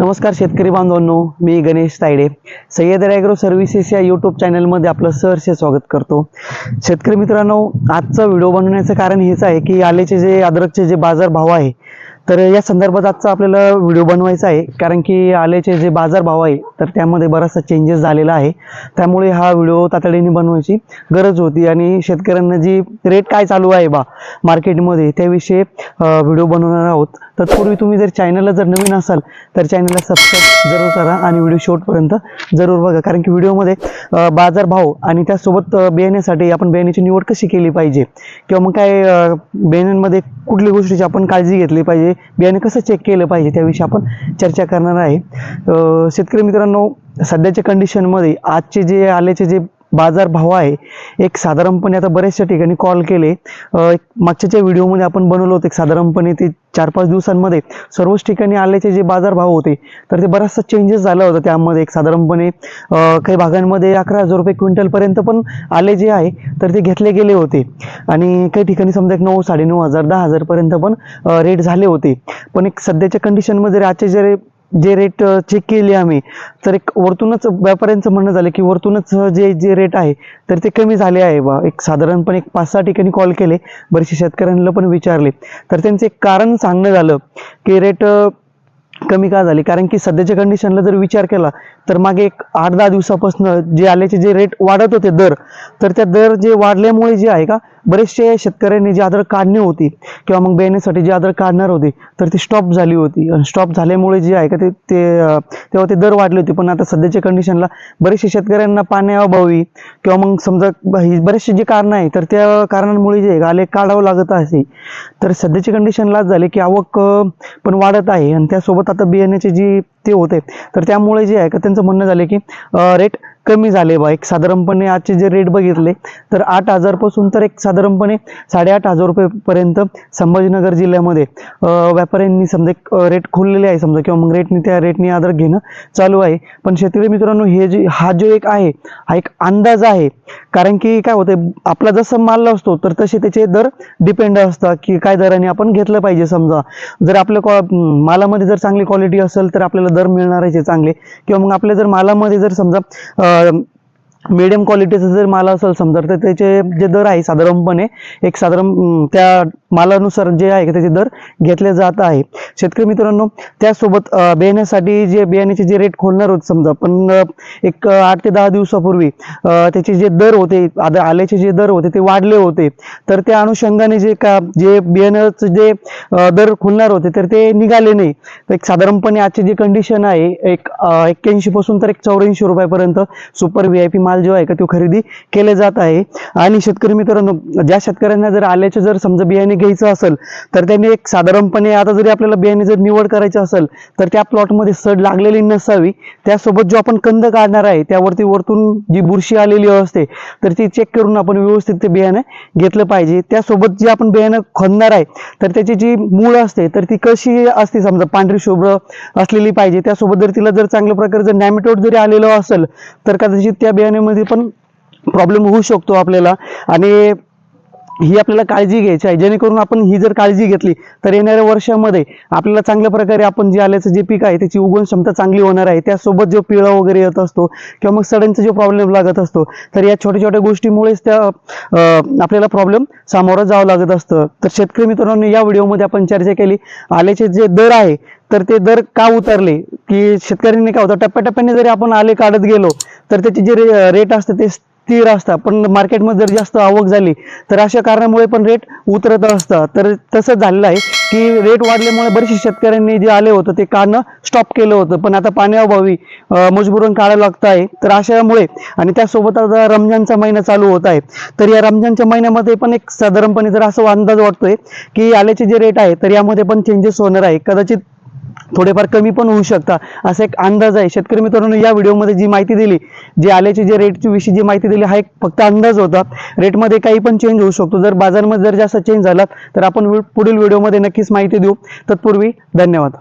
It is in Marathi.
नमस्कार शेतकरी बांधवांनो मी गणेश तायडे. सह्याद्री ॲग्रो सर्व्हिसेस या यूट्यूब चॅनलमध्ये आपलं सहर्ष स्वागत करतो. शेतकरी मित्रांनो आजचा व्हिडिओ बनवण्याचं कारण हेच आहे की आलेचे जे अद्रकचे जे बाजारभाव आहे तर या संदर्भात आजचा आपल्याला व्हिडिओ बनवायचा आहे. कारण की आलेचे जे बाजारभाव आहे तर त्यामध्ये बराचसा चेंजेस झालेला आहे. त्यामुळे हा व्हिडिओ तातडीने बनवायची गरज होती. आणि शेतकऱ्यांना जी रेट काय चालू आहे बा मार्केटमध्ये त्याविषयी व्हिडिओ बनवणार आहोत. तत्पूर्वी तुम्ही जर चॅनलला जर नवीन असाल तर चॅनलला सबस्क्राईब जरूर करा आणि व्हिडिओ शेवटपर्यंत जरूर बघा. कारण की व्हिडिओमध्ये बाजारभाव आणि त्यासोबत बियाण्यासाठी आपण बियाण्याची निवड कशी केली पाहिजे? किंवा मग काय बियाण्यांमध्ये कुठल्या गोष्टीची आपण काळजी घेतली पाहिजे? बियाणे कसं चेक केलं पाहिजे? त्याविषयी आपण चर्चा करणार आहे. शेतकरी मित्रांनो सध्याच्या कंडिशनमध्ये आजचे जे आल्याचे जे बाजारभाव आहे. एक साधारणपणे आता बऱ्याचशा ठिकाणी कॉल. केले एक मागच्याच्या व्हिडिओमध्ये आपण बनवलं होतं एक साधारणपणे ते चार पाच दिवसांमध्ये सर्वच ठिकाणी आल्याचे जे बाजार भाव होते तर ते बराचसा चेंजेस झाला होता त्यामध्ये. एक साधारणपणे काही भागांमध्ये अकरा हजार रुपये क्विंटलपर्यंत पण आले जे आहे तर ते घेतले गेले होते. आणि काही ठिकाणी समजा एक नऊ साडेनऊ हजार दहा हजारपर्यंत पण रेट झाले होते. पण एक सध्याच्या कंडिशनमध्ये आजचे जे जे रेट चेक केले आम्ही तर एक वरतूनच व्यापाऱ्यांचं म्हणणं झालं की वरतूनच जे जे रेट आहे तर ते कमी झाले आहे बा. एक साधारणपणे एक पाच सहा ठिकाणी कॉल केले बरेचसे शेतकऱ्यांना पण विचारले. तर त्यांचं एक कारण सांगणं झालं की रेट कमी का झाली? कारण की सध्याच्या कंडिशनला जर विचार केला तर मागे एक आठ दहा दिवसापासून जे आल्याचे जे रेट वाढत होते दर तर त्या दर जे वाढल्यामुळे जे आहे का बरेचसे शेतकऱ्यांनी जी आदर काढणी होती किंवा मग बेण्यासाठी जी आदर काढणार होती तर ती स्टॉप झाली होती. आणि स्टॉप झाल्यामुळे जे आहे का ते ते तेव्हा ते दर वाढले होते. पण आता सध्याच्या कंडिशनला बरेचसे शेतकऱ्यांना पाण्याअभावी किंवा मग समजा बरेचसे जे कारणं आहे तर त्या कारणांमुळे जे आहे का आले काढावं लागत असे तर सध्याची कंडिशनलाच झाले की आवक पण वाढत आहे. आणि त्यासोबत आता बियाण्याचे जी ते होते तर त्यामुळे जे आहे का त्यांचं म्हणणं झालं की रेट कमी झाले बा. एक साधारणपणे आजचे जे रेट बघितले तर आठ हजारपासून तर एक साधारणपणे साडेआठ हजार रुपयेपर्यंत संभाजीनगर जिल्ह्यामध्ये व्यापाऱ्यांनी समजा एक रेट खोललेले आहे समजा किंवा मग रेटनी त्या रेटनी आदर घेणं चालू आहे. पण शेतकरी मित्रांनो हे जे हा जो एक आहे हा एक अंदाज आहे. कारण की काय होतं आपला जसं माल असतो तर तसे त्याचे दर डिपेंड असतात की काय दराने आपण घेतलं पाहिजे. समजा जर आपल्या क्वा मालामध्ये जर चांगली क्वालिटी असेल तर आपल्याला दर मिळणार आहे चांगले. किंवा मग आपल्या जर मालामध्ये जर समजा um, मिडियम क्वालिटीचा जर माल असेल समजा तर त्याचे जे दर आहे साधारणपणे एक साधारण त्या मालानुसार जे आहे त्याचे दर घेतले जात आहे. शेतकरी मित्रांनो त्यासोबत बियाण्यासाठी जे बियाण्याचे जे रेट खोलणार होते समजा पण एक आठ ते दहा दिवसापूर्वी त्याचे जे दर होते आल्याचे जे दर होते ते वाढले होते. तर त्या अनुषंगाने जे का जे बियाण्याचे जे दर खुलणार होते तर ते निघाले नाही. तर एक साधारणपणे आजची जी कंडिशन आहे एक एक्क्याऐंशी पासून तर एक चौऱ्याऐंशी रुपयापर्यंत सुपर व्ही आय पी माल जो आहे का तो खरेदी केले जात आहे. आणि शेतकरी मित्रांनो ज्या शेतकऱ्यांना जर आल्याचे जर समजा बियाणे घ्यायचं असेल तर त्यांनी एक साधारणपणे आता जरी आपल्याला बियाणे जर निवड करायची असेल तर त्या प्लॉटमध्ये सड लागलेली नसावी. त्यासोबत जो आपण कंद काढणार आहे त्यावरती वरतून जी बुरशी आलेली असते तर ती चेक करून आपण व्यवस्थित ते बियाणं घेतलं पाहिजे. त्यासोबत जे आपण बियाणं खणणार आहे तर त्याची जी मूळ असते तर ती कशी असते समजा पांढरी शुभ्र असलेली पाहिजे. त्यासोबत जर तिला जर चांगल्या प्रकारे जर नॅमेटोड जरी आलेलं असेल तर कदाचित त्या बियाणे बियाण्यामध्ये पण प्रॉब्लेम होऊ शकतो आपल्याला. आणि ही आपल्याला काळजी घ्यायची आहे. जेणेकरून आपण ही जर काळजी घेतली तर येणाऱ्या वर्षामध्ये आपल्याला चांगल्या प्रकारे आपण जे आल्याचं जे पीक आहे त्याची उगवण क्षमता चांगली होणार आहे. त्यासोबत जो पिळा वगैरे येत असतो किंवा मग सडनचा जो प्रॉब्लेम लागत असतो तर या छोट्या छोट्या गोष्टीमुळेच त्या आपल्याला प्रॉब्लेम सामोरं जावं लागत असतं. तर शेतकरी मित्रांनो या व्हिडिओमध्ये आपण चर्चा केली. आल्याचे जे दर आहे तर ते दर का उतरले? की शेतकऱ्यांनी काय होतं? टप्प्याटप्प्याने जरी आपण आले काढत गेलो तर त्याचे जे रे रेट असतं ते स्थिर असतात. पण मार्केटमध्ये जर जास्त आवक झाली तर अशा कारणामुळे पण रेट उतरत असतं तर तसं झालेलं आहे की रेट वाढल्यामुळे बरेचसे शेतकऱ्यांनी जे आले होतं ते काढणं स्टॉप केलं होतं. पण आता पाण्याअभावी मजबूरून मजबूरन काढावं लागतं आहे. तर अशामुळे आणि त्यासोबत आता रमजानचा महिना चालू होत आहे. तर या रमजानच्या महिन्यामध्ये पण एक साधारणपणे जर असं अंदाज वाटतोय की आल्याचे जे रेट आहे तर यामध्ये पण चेंजेस होणार आहे. कदाचित थोडेफार कमी पण होऊ शकता. असा एक अंदाज आहे. शेतकरी मित्रांनो या व्हिडिओमध्ये जी माहिती दिली जे आल्याची जे रेटची विषयी जी माहिती दिली हा एक फक्त अंदाज होता. रेटमध्ये काही पण चेंज होऊ शकतो. जर बाजारमध्ये जर जास्त चेंज झाला तर आपण पुढील व्हिडिओमध्ये नक्कीच माहिती देऊ. तत्पूर्वी धन्यवाद.